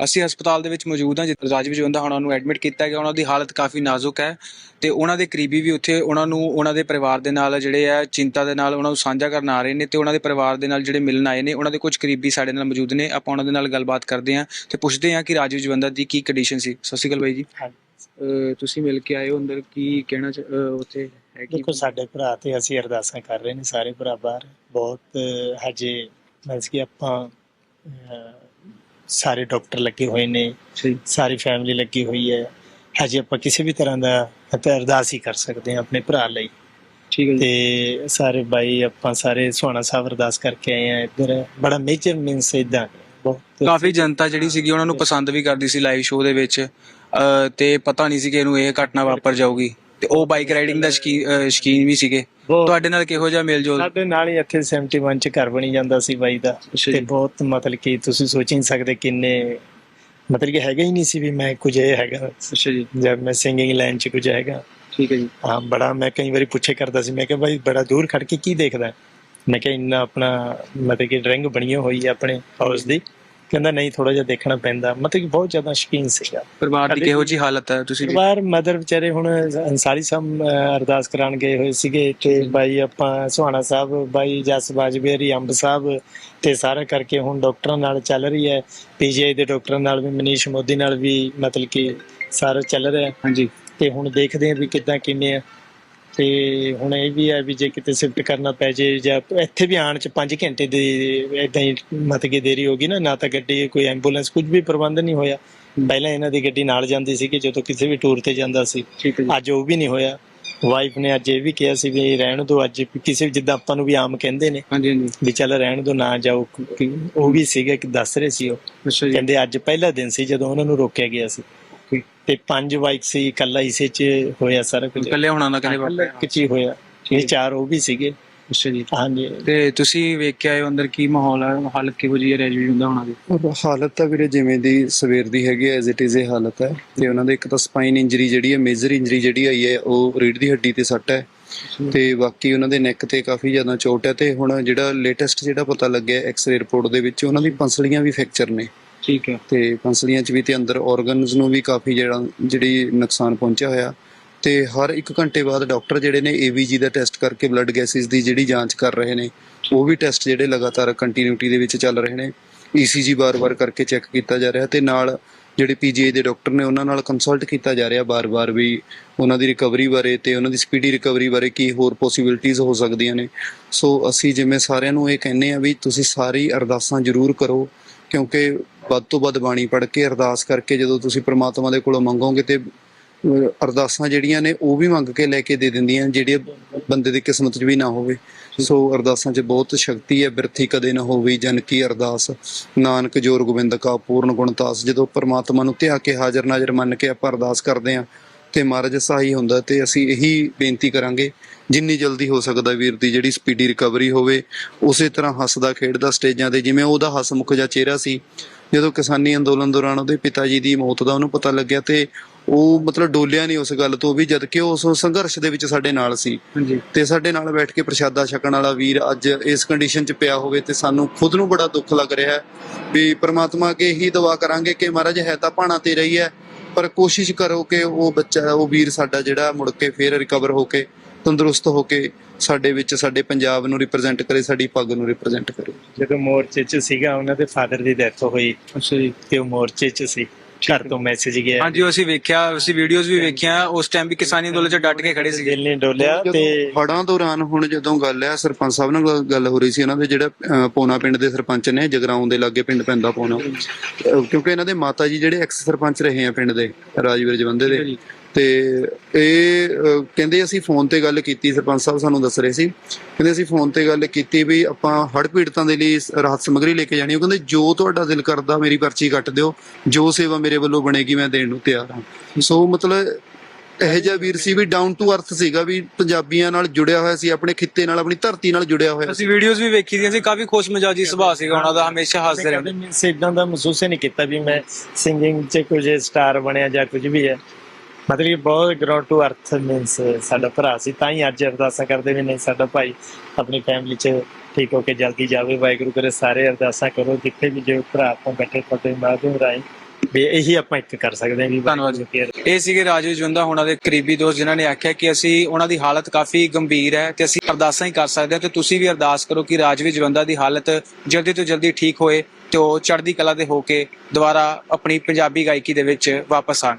ਅਸੀਂ ਹਸਪਤਾਲ ਦੇ ਵਿੱਚ ਮੌਜੂਦ ਹਾਂ ਜਿੱਥੇ ਰਾਜਵੀਰ ਜਵੰਦਾ ਉਹਨਾਂ ਨੂੰ ਐਡਮਿਟ ਕੀਤਾ ਗਿਆ ਉਹਨਾਂ ਦੀ ਹਾਲਤ ਕਾਫੀ ਨਾਜ਼ੁਕ ਹੈ ਤੇ ਉਹਨਾਂ ਦੇ ਕਰੀਬੀ ਵੀ ਉੱਥੇ ਉਹਨਾਂ ਨੂੰ ਉਹਨਾਂ ਦੇ ਪਰਿਵਾਰ ਦੇ ਨਾਲ ਜਿਹੜੇ ਆ ਚਿੰਤਾ ਦੇ ਨਾਲ ਉਹਨਾਂ ਨੂੰ ਸਾਂਝਾ ਕਰਨ ਆ ਰਹੇ ਨੇ ਤੇ ਉਹਨਾਂ ਦੇ ਪਰਿਵਾਰ ਦੇ ਨਾਲ ਜਿਹੜੇ ਮਿਲਣ ਆਏ ਨੇ ਉਹਨਾਂ ਦੇ ਕੁਝ ਕਰੀਬੀ ਸਾਡੇ ਨਾਲ ਮੌਜੂਦ ਨੇ ਆਪਾਂ ਉਹਨਾਂ ਦੇ ਨਾਲ ਗੱਲਬਾਤ ਕਰਦੇ ਹਾਂ ਤੇ ਪੁੱਛਦੇ ਹਾਂ ਕਿ ਰਾਜਵੀਰ ਜਵੰਦਾ ਦੀ ਕੀ ਕੰਡੀਸ਼ਨ ਸੀ। ਸਤਿ ਸ਼੍ਰੀ ਅਕਾਲ ਬਾਈ ਜੀ। ਤੁਸੀਂ ਮਿਲ ਕੇ ਆਏ ਹੋ ਅੰਦਰ ਕੀ ਕਹਿਣਾ ਉੱਥੇ ਹੈ ਕੀ? ਦੇਖੋ ਸਾਡੇ ਭਰਾ ਤੇ ਅਸੀਂ ਅਰਦਾਸਾਂ ਕਰ ਰਹੇ ਨੇ ਸਾਰੇ ਭਰਾ ਬਾਹਰ। ਬਹੁਤ ਹਜੇ ਮਤਲਬ ਕਿ ਆਪਾਂ ਸਾਰੇ ਡਾਕਟਰ ਲੱਗੇ ਹੋਏ ਨੇ ਸਹੀ ਸਾਰੀ ਫੈਮਿਲੀ ਲੱਗੀ ਹੋਈ ਹੈ। ਹਜੇ ਆਪਾਂ ਕਿਸੇ ਵੀ ਤਰ੍ਹਾਂ ਦਾ ਅਤੇ ਅਰਦਾਸ ਹੀ ਕਰ ਸਕਦੇ ਹਾਂ ਆਪਣੇ ਭਰਾ ਲਈ। ਠੀਕ ਹੈ ਜੀ। ਤੇ ਸਾਰੇ ਬਾਈ ਆਪਾਂ ਸਾਰੇ ਸੁਹਾਣਾ ਸਾਹਿਬ ਅਰਦਾਸ ਕਰਕੇ ਆਏ ਆ ਇੱਧਰ। ਬੜਾ ਮੇਜਰ ਮੀਨਸ ਇਦਾਂ ਬਹੁਤ ਕਾਫੀ ਜਨਤਾ ਜਿਹੜੀ ਸੀਗੀ ਉਹਨਾਂ ਨੂੰ ਪਸੰਦ ਵੀ ਕਰਦੀ ਸੀ ਲਾਈਵ ਸ਼ੋਅ ਦੇ ਵਿੱਚ। ਅਹ ਤੇ ਪਤਾ ਨਹੀਂ ਸੀ ਕਿ ਇਹਨੂੰ ਇਹ ਘਟਨਾ ਵਾਪਰ ਜਾਊਗੀ। ਤੇ ਉਹ ਬਾਈਕ ਰਾਈਡਿੰਗ ਦਾ ਸ਼ਕੀ- ਸ਼ੌਕੀਨ ਵੀ ਸੀਗੇ। ਬਹੁਤ- ਤੁਹਾਡੇ ਨਾਲ ਕਿਹੋ ਜਿਹਾ ਮੇਲ ਜੋਲ ਸਾਡੇ ਨਾਲ ਹੀ ਇੱਥੇ 71 ਚ ਘਰ ਬਣੀ ਜਾਂਦਾ ਸੀ ਬਾਈ ਦਾ। ਅੱਛਾ ਤੇ। ਬਹੁਤ ਮਤਲਬ ਕਿ ਤੁਸੀਂ ਸੋਚ ਹੀ ਨਹੀਂ ਸਕਦੇ ਕਿੰਨੇ ਮਤਲਬ ਕਿ ਹੈਗਾ ਹੀ ਨਹੀਂ ਸੀ ਵੀ ਮੈਂ ਕੁਝ ਇਹ ਹੈਗਾ। ਅੱਛਾ ਜੀ। ਜਦ ਮੈਂ ਸਿੰਗਿੰਗ ਲਾਈਨ ਚ ਕੁਝ ਹੈਗਾ। ਠੀਕ ਹੈ ਜੀ। ਹਾਂ ਬੜਾ ਮੈਂ ਕਈ ਵਾਰੀ ਪੁੱਛੇ ਕਰਦਾ ਸੀ। ਮੈਂ ਕਿਹਾ ਬਾਈ ਬੜਾ ਦੂਰ ਖੜ ਕੇ ਕੀ ਦੇਖਦਾ ਹੈ? ਮੈਂ ਕਿਹਾ ਇੰਨਾ ਆਪਣਾ ਮਤਲਬ ਕਿ ਡਰਿੰਗ ਬਣੀ ਹੋਈ ਹੈ ਆਪਣੇ ਹਾਊਸ ਦੀ। ਕਹਿੰਦਾ ਨਹੀਂ ਥੋੜਾ ਜਿਹਾ ਦੇਖਣਾ ਪੈਂਦਾ। ਮਤਲਬ ਕਿ ਬਹੁਤ ਜ਼ਿਆਦਾ ਸ਼ੌਕੀਨ ਸੀਗਾ ਪਰਿਵਾਰ ਦੀ ਕਿਹੋ ਜੀ ਹਾਲਤ ਹੈ ਤੁਸੀਂ ਪਰਿਵਾਰ ਮਦਰ ਵਿਚਾਰੇ ਹੁਣ ਅੰਸਾਰੀ ਸਾਹਿਬ ਅਰਦਾਸ ਕਰਾਉਣ ਗਏ ਹੋਏ ਸੀਗੇ ਤੇ ਬਾਈ ਆਪਾਂ ਸੁਹਾਣਾ ਸਾਹਿਬ ਬਾਈ ਜਸ ਬਾਜਬੇਰੀ ਅੰਬ ਸਾਹਿਬ ਤੇ ਸਾਰਾ ਕਰਕੇ ਹੁਣ ਡਾਕਟਰਾਂ ਨਾਲ ਚੱਲ ਰਹੀ ਹੈ। ਪੀਜੀਆਈ ਦੇ ਡਾਕਟਰਾਂ ਨਾਲ ਵੀ ਮਨੀਸ਼ ਮੋਦੀ ਨਾਲ ਵੀ ਮਤਲਬ ਕਿ ਸਾਰਾ ਚੱਲ ਰਿਹਾ ਹਾਂਜੀ। ਤੇ ਹੁਣ ਦੇਖਦੇ ਹਾਂ ਵੀ ਕਿੱਦਾਂ ਕਿੰਨੇ ਆ। ਤੇ ਹੁਣ ਇਹ ਵੀ ਹੈ ਵੀ ਜੇ ਕਿਤੇ ਸ਼ਿਫਟ ਕਰਨਾ ਪੈ ਜੇ ਜਾਂ ਇੱਥੇ ਵੀ ਆਉਣ ਚ 5 ਘੰਟੇ ਦੀ ਇਦਾਂ ਹੀ ਮਤਲਬ ਕਿ ਦੇਰੀ ਹੋ ਗਈ ਨਾ ਨਾ ਤਾਂ ਗੱਡੀ ਕੋਈ ਐਂਬੂਲੈਂਸ ਕੁਝ ਵੀ ਪ੍ਰਬੰਧ ਨਹੀਂ ਹੋਇਆ। ਪਹਿਲਾਂ ਇਹਨਾਂ ਦੀ ਗੱਡੀ ਨਾਲ ਜਾਂਦੀ ਸੀ ਕਿ ਜਦੋਂ ਕਿਸੇ ਵੀ ਟੂਰ ਤੇ ਜਾਂਦਾ ਸੀ। ਅੱਜ ਉਹ ਵੀ ਨਹੀਂ ਹੋਇਆ। ਵਾਈਫ ਨੇ ਅੱਜ ਇਹ ਵੀ ਕਿਹਾ ਸੀ ਵੀ ਰਹਿਣ ਦਿਓ ਅੱਜ ਕਿਸੇ ਜਿੱਦਾਂ ਆਪਾਂ ਨੂੰ ਵੀ ਆਮ ਕਹਿੰਦੇ ਨੇ ਹਾਂਜੀ ਹਾਂਜੀ। ਵੀ ਚੱਲ ਰਹਿਣ ਦਿਓ ਨਾ ਜਾਓ। ਉਹ ਵੀ ਸੀਗਾ ਕਿ ਦੱਸ ਰਹੇ ਸੀ ਉਹ। ਕਹਿੰਦੇ ਅੱਜ ਪਹਿਲਾ ਦਿਨ ਸੀ ਜਦੋਂ ਉਹਨਾਂ ਨੂੰ ਰੋਕਿਆ ਗਿਆ ਸੀ. ਤੇ ਪੰਜ ਬਾਈਕ ਸੀ ਇਕੱਲਾ ਇਸੇ ਚ ਹੋਇਆ ਸਾਰਾ ਕੁਝ। ਇਕੱਲੇ ਹੋਣਾ ਨਾ ਕਦੇ ਇਕੱਲਾ ਇੱਕ ਚ ਹੀ ਹੋਇਆ। ਇਹ ਚਾਰ ਉਹ ਵੀ ਸੀਗੇ। ਅੱਛਾ ਜੀ। ਹਾਂਜੀ। ਤੇ ਤੁਸੀਂ ਵੇਖ ਕੇ ਆਏ ਹੋ ਅੰਦਰ ਕੀ ਮਾਹੌਲ ਹੈ ਹਾਲਤ ਕਿਹੋ ਜੀ ਹੈ ਰਾਜਵੀਰ ਜਵੰਦਾ ਹੋਣਾ ਦੀ? ਹਾਲਤ ਤਾਂ ਵੀਰੇ ਜਿਵੇਂ ਦੀ ਸਵੇਰ ਦੀ ਹੈਗੀ ਐਜ਼ ਇਟ ਇਜ਼ ਇਹ ਹਾਲਤ ਹੈ। ਤੇ ਉਹਨਾਂ ਦੇ ਇੱਕ ਤਾਂ ਸਪਾਈਨ ਇੰਜਰੀ ਜਿਹੜੀ ਹੈ ਮੇਜਰ ਇੰਜਰੀ ਜਿਹੜੀ ਆਈ ਹੈ ਉਹ ਰੀੜ ਦੀ ਹੱਡੀ ਤੇ ਸੱਟ ਹੈ। ਤੇ ਬਾਕੀ ਉਹਨਾਂ ਦੇ ਨੈਕ ਤੇ ਕਾਫੀ ਜ਼ਿਆਦਾ ਚੋਟ ਹੈ। ਤੇ ਹੁਣ ਜਿਹੜਾ ਲੇਟੈਸਟ ਜਿਹੜਾ ਪਤਾ ਲੱਗਿਆ ਐਕਸ-ਰੇ ਰਿਪੋਰਟ ਦੇ ਵਿੱਚ ਉਹਨਾਂ ਦੀ ਪੰਸਲੀਆਂ ਵੀ ਫ੍ਰੈਕਚਰ ਨੇ। ਠੀਕ ਹੈ। ਤੇ ਪੰਸਲੀਆਂ 'ਚ ਵੀ ਤੇ ਅੰਦਰ ਆਰਗਨਸ ਨੂੰ ਵੀ ਕਾਫੀ ਜਿਹੜਾ ਜਿਹੜੀ ਨੁਕਸਾਨ ਪਹੁੰਚਿਆ ਹੋਇਆ। ਤੇ ਹਰ 1 ਘੰਟੇ ਬਾਅਦ ਡਾਕਟਰ ਜਿਹੜੇ ਨੇ AVG ਦਾ ਟੈਸਟ ਕਰਕੇ ਬਲੱਡ ਗੈਸਿਸ ਦੀ ਜਿਹੜੀ ਜਾਂਚ ਕਰ ਰਹੇ ਨੇ, ਉਹ ਵੀ ਟੈਸਟ ਜਿਹੜੇ ਲਗਾਤਾਰ ਕੰਟੀਨਿਊਟੀ ਦੇ ਵਿੱਚ ਚੱਲ ਰਹੇ ਨੇ। ECG ਬਾਰ-ਬਾਰ ਕਰਕੇ ਚੈੱਕ ਕੀਤਾ ਜਾ ਰਿਹਾ ਤੇ ਨਾਲ ਜਿਹੜੇ PGI ਦੇ ਡਾਕਟਰ ਨੇ, ਉਹਨਾਂ ਨਾਲ ਕੰਸਲਟ ਕੀਤਾ ਜਾ ਰਿਹਾ ਬਾਰ-ਬਾਰ ਵੀ ਉਹਨਾਂ ਦੀ ਰਿਕਵਰੀ ਬਾਰੇ ਤੇ ਉਹਨਾਂ ਦੀ ਸਪੀਡੀ ਰਿਕਵਰੀ ਬਾਰੇ ਕੀ ਹੋਰ ਪੋਸਿਬਿਲਿਟੀਆਂ ਹੋ ਸਕਦੀਆਂ ਨੇ। ਸੋ ਅਸੀਂ ਜਿਵੇਂ ਸਾਰਿਆਂ ਨੂੰ ਇਹ ਕਹਿੰਨੇ ਆ ਵੀ ਤੁਸੀਂ ਸਾਰੀ ਅਰਦਾਸਾਂ ਜ਼ਰੂਰ ਕਰੋ। ਕਿਉਂਕਿ ਵੱਧ ਤੋਂ ਵੱਧ ਬਾਣੀ ਪੜ੍ਹ ਕੇ, ਅਰਦਾਸ ਕਰਕੇ ਜਦੋਂ ਤੁਸੀਂ ਪ੍ਰਮਾਤਮਾ ਦੇ ਕੋਲੋਂ ਮੰਗੋਗੇ ਤੇ ਅਰਦਾਸਾਂ ਜਿਹੜੀਆਂ ਨੇ ਉਹ ਵੀ ਮੰਗ ਕੇ ਲੈ ਕੇ ਦੇ ਦਿੰਦੀਆਂ, ਜਿਹੜੀਆਂ ਬੰਦੇ ਦੀ ਕਿਸਮਤ 'ਚ ਵੀ ਨਾ ਹੋਵੇ। ਸੋ ਅਰਦਾਸਾਂ 'ਚ ਬਹੁਤ ਸ਼ਕਤੀ ਹੈ, ਬਿਰਥੀ ਕਦੇ ਨਾ ਹੋਵੇ, ਜਨ ਕੀ ਅਰਦਾਸ। ਨਾਨਕ ਜੋਰ ਗੋਬਿੰਦ ਕਾ, ਪੂਰਨ ਗੁਣਤਾਸ ਜਦੋਂ ਪ੍ਰਮਾਤਮਾ ਨੂੰ ਧਿਆ ਕੇ ਹਾਜ਼ਰ ਨਾਜ਼ਰ ਮੰਨ ਕੇ ਆਪਾਂ ਅਰਦਾਸ ਕਰਦੇ ਹਾਂ ਤੇ ਮਹਾਰਾਜ ਸਹਾਈ ਹੁੰਦਾ ਤੇ ਅਸੀਂ ਇਹੀ ਬੇਨਤੀ ਕਰਾਂਗੇ ਜਿੰਨੀ ਜਲਦੀ ਹੋ ਸਕਦਾ ਵੀਰ ਦੀ ਜਿਹੜੀ ਸਪੀਡੀ ਰਿਕਵਰੀ ਹੋਵੇ ਉਸੇ ਤਰ੍ਹਾਂ ਹੱਸਦਾ ਖੇਡਦਾ ਸਟੇਜਾਂ ਤੇ ਜਿਵੇਂ ਉਹਦਾ ਹਸਮੁਖ ਜਿਹਾ ਚਿਹਰਾ ਸੀ ਜਦੋਂ ਕਿਸਾਨੀ ਅੰਦੋਲਨ ਦੌਰਾਨ ਉਹਦੇ ਪਿਤਾ ਜੀ ਦੀ ਮੌਤ ਦਾ ਉਹਨੂੰ ਪਤਾ ਲੱਗਿਆ ਤੇ ਉਹ ਮਤਲਬ ਡੋਲਿਆ ਨਹੀਂ ਉਸ ਗੱਲ ਤੋਂ ਵੀ ਜਦ ਕਿ ਉਹ ਉਸ ਸੰਘਰਸ਼ ਦੇ ਵਿੱਚ ਸਾਡੇ ਨਾਲ ਸੀ। ਤੇ ਸਾਡੇ ਨਾਲ ਬੈਠ ਕੇ ਪ੍ਰਸ਼ਾਦਾ ਛਕਣ ਵਾਲਾ ਵੀਰ ਅੱਜ ਇਸ ਕੰਡੀਸ਼ਨ 'ਚ ਪਿਆ ਹੋਵੇ ਤੇ ਸਾਨੂੰ ਖੁਦ ਨੂੰ ਬੜਾ ਦੁੱਖ ਲੱਗ ਰਿਹਾ ਵੀ ਪ੍ਰਮਾਤਮਾ ਅੱਗੇ ਹੀ ਦੁਆ ਕਰਾਂਗੇ ਕਿ ਮਹਾਰਾਜ ਹੈ ਤਾਂ ਭਾਣਾ ਤੇ ਰਹੀ ਹੈ ਪਰ ਕੋਸ਼ਿਸ਼ ਕਰੋ ਕਿ ਉਹ ਬੱਚਾ ਉਹ ਵੀਰ ਸਾਡਾ ਜਿਹੜਾ ਮੁੜ ਕੇ ਫੇਰ ਰਿਕਵਰ ਹੋ ਕੇ ਤੰਦਰੁਸਤ ਹੋ ਕੇ ਸਾਡੇ ਵਿੱਚ ਸਾਡੇ ਪੰਜਾਬ ਨੂੰ ਰਿਪਰੈਜ਼ੈਂਟ ਕਰੇ ਸਾਡੀ ਪੱਗ ਨੂੰ ਰਿਪਰੈਜ਼ੈਂਟ ਕਰੇ। ਜਦੋਂ ਮੋਰਚੇ ਚ ਸੀਗਾ ਉਹਨਾਂ ਦੇ ਫਾਦਰ ਦੀ ਡੈਥ ਹੋਈ ਅੱਛਾ ਜੀ। ਤੇ ਉਹ ਮੋਰਚੇ ਚ ਸੀ। ਘਰ ਤੋਂ ਮੈਸੇਜ ਗਿਆ ਹਾਂਜੀ ਉਹ ਅਸੀਂ ਵੇਖਿਆ ਅਸੀਂ ਵੀਡੀਓਜ਼ ਵੀ ਵੇਖੀਆਂ। ਉਸ ਟਾਈਮ ਵੀ ਕਿਸਾਨੀ ਅੰਦੋਲਨ 'ਚ ਡਟ ਕੇ ਖੜੇ ਸੀਗੇ ਦਿਲ ਨਹੀਂ ਡੋਲਿਆ ਤੇ ਹੜਾਂ ਦੌਰਾਨ ਹੁਣ ਜਦੋਂ ਗੱਲ ਹੈ ਸਰਪੰਚ ਸਾਹਿਬ ਨਾਲ ਗੱਲ- ਗੱਲ ਹੋ ਰਹੀ ਸੀ ਇਹਨਾਂ ਦੇ ਜਿਹੜਾ ਪੌਣਾ ਪਿੰਡ ਦੇ ਸਰਪੰਚ ਨੇ ਜਗਰਾਉਂ ਦੇ ਲਾਗੇ ਪਿੰਡ ਪੈਂਦਾ ਪੌਣਾ ਕਿਉਂਕਿ ਇਹਨਾਂ ਦੇ ਮਾਤਾ ਜੀ ਜਿਹੜੇ ਐਕਸ ਸਰਪੰਚ ਰਹੇ ਆ ਪਿੰਡ ਦੇ ਰਾਜਵੀਰ ਜਵੰਦੇ ਦੇ। ਜੀ। ਤੇ ਇਹ ਕਹਿੰਦੇ ਅਸੀਂ ਫੋਨ ਤੇ ਗੱਲ ਕੀਤੀ ਸਰਪੰਚ ਸਾਹਿਬ ਸਾਨੂੰ ਦੱਸ ਰਹੇ ਸੀ। ਕਹਿੰਦੇ ਅਸੀਂ ਫੋਨ ਤੇ ਗੱਲ ਕੀਤੀ ਵੀ ਆਪਾਂ ਹੜ੍ਹ ਪੀੜਤਾਂ ਦੇ ਲਈ ਰਾਹਤ ਸਮੱਗਰੀ ਲੈ ਕੇ ਜਾਣੀ। ਉਹ ਕਹਿੰਦੇ ਜੋ ਤੁਹਾਡਾ ਦਿਲ ਕਰਦਾ ਮੇਰੀ ਪਰਚੀ ਕੱਟ ਦਿਓ ਜੋ ਸੇਵਾ ਮੇਰੇ ਵੱਲੋਂ ਬਣੇਗੀ ਮੈਂ ਦੇਣ ਨੂੰ ਤਿਆਰ ਹਾਂ। ਸੋ ਮਤਲਬ ਇਹ ਜਿਹਾ ਵੀਰ ਸੀ ਵੀ ਡਾਊਨ ਟੂ ਅਰਥ ਸੀਗਾ ਵੀ ਪੰਜਾਬੀਆਂ ਨਾਲ ਜੁੜਿਆ ਹੋਇਆ ਸੀ ਆਪਣੇ ਖਿੱਤੇ ਨਾਲ ਆਪਣੀ ਧਰਤੀ ਨਾਲ ਜੁੜਿਆ ਹੋਇਆ ਸੀ। ਅਸੀਂ ਵੀਡੀਓਜ਼ ਵੀ ਵੇਖੀ ਦੀਆਂ ਸੀ ਕਾਫੀ ਖੁਸ਼ ਮਜਾਜੀ ਸੁਭਾਅ ਸੀਗਾ ਉਹਨਾਂ ਦਾ ਹਮੇਸ਼ਾ ਹੱਸਦੇ ਰਹਿੰਦੇ। ਮੈਂ ਇਦਾਂ ਦਾ ਮਹਿਸੂਸ ਹੀ ਨਹੀਂ ਕੀਤਾ ਵੀ ਮੈਂ ਸਿੰਗਿੰਗ 'ਚ ਕੁਝ ਸਟਾਰ ਬਣਿਆ ਜਾਂ ਕੁਝ ਵੀ ਹੈ। ਮਤਲਬ ਕਿ ਬਹੁਤ ਗਰਾਊਂਡ ਟੂ ਅਰਥ ਮੀਨਸ ਸਾਡਾ ਭਰਾ ਸੀ ਤਾਂ ਹੀ ਅੱਜ ਅਰਦਾਸਾਂ ਕਰਦੇ ਵੀ ਨਹੀਂ ਸਾਡਾ ਭਾਈ ਆਪਣੀ ਫੈਮਿਲੀ 'ਚ ਠੀਕ ਹੋ ਕੇ ਜਲਦੀ ਜਾਵੇ ਵਾਹਿਗੁਰੂ ਕਰੇ ਸਾਰੇ ਅਰਦਾਸਾਂ ਕਰੋ ਜਿੱਥੇ ਵੀ ਜੋ ਭਰਾ ਆਪਾਂ ਬੈਠੇ ਤੁਹਾਡੇ ਮਾਧਿਅਮ ਰਾਹੀਂ ਵੀ ਇਹੀ ਆਪਾਂ ਇੱਕ ਕਰ ਸਕਦੇ ਹਾਂ ਵੀ ਧੰਨਵਾਦ ਜੀ। ਇਹ ਸੀਗੇ ਰਾਜਵੀਰ ਜਵੰਦਾ ਉਹਨਾਂ ਦੇ ਕਰੀਬੀ ਦੋਸਤ ਜਿਨ੍ਹਾਂ ਨੇ ਆਖਿਆ ਕਿ ਅਸੀਂ ਉਹਨਾਂ ਦੀ ਹਾਲਤ ਕਾਫੀ ਗੰਭੀਰ ਹੈ ਤੇ ਅਸੀਂ ਅਰਦਾਸਾਂ ਹੀ ਕਰ ਸਕਦੇ ਹਾਂ ਤੇ ਤੁਸੀਂ ਵੀ ਅਰਦਾਸ ਕਰੋ ਕਿ ਰਾਜਵੀਰ ਜਵੰਦਾ ਦੀ ਹਾਲਤ ਜਲਦੀ ਤੋਂ ਜਲਦੀ ਠੀਕ ਹੋਏ ਤੇ ਉਹ ਚੜ੍ਹਦੀ ਕਲਾ ਦੇ ਹੋ ਕੇ ਦੁਬਾਰਾ ਆਪਣੀ ਪੰਜਾਬੀ ਗਾਇਕੀ ਦੇ ਵਿੱਚ ਵਾਪਸ ਆਣ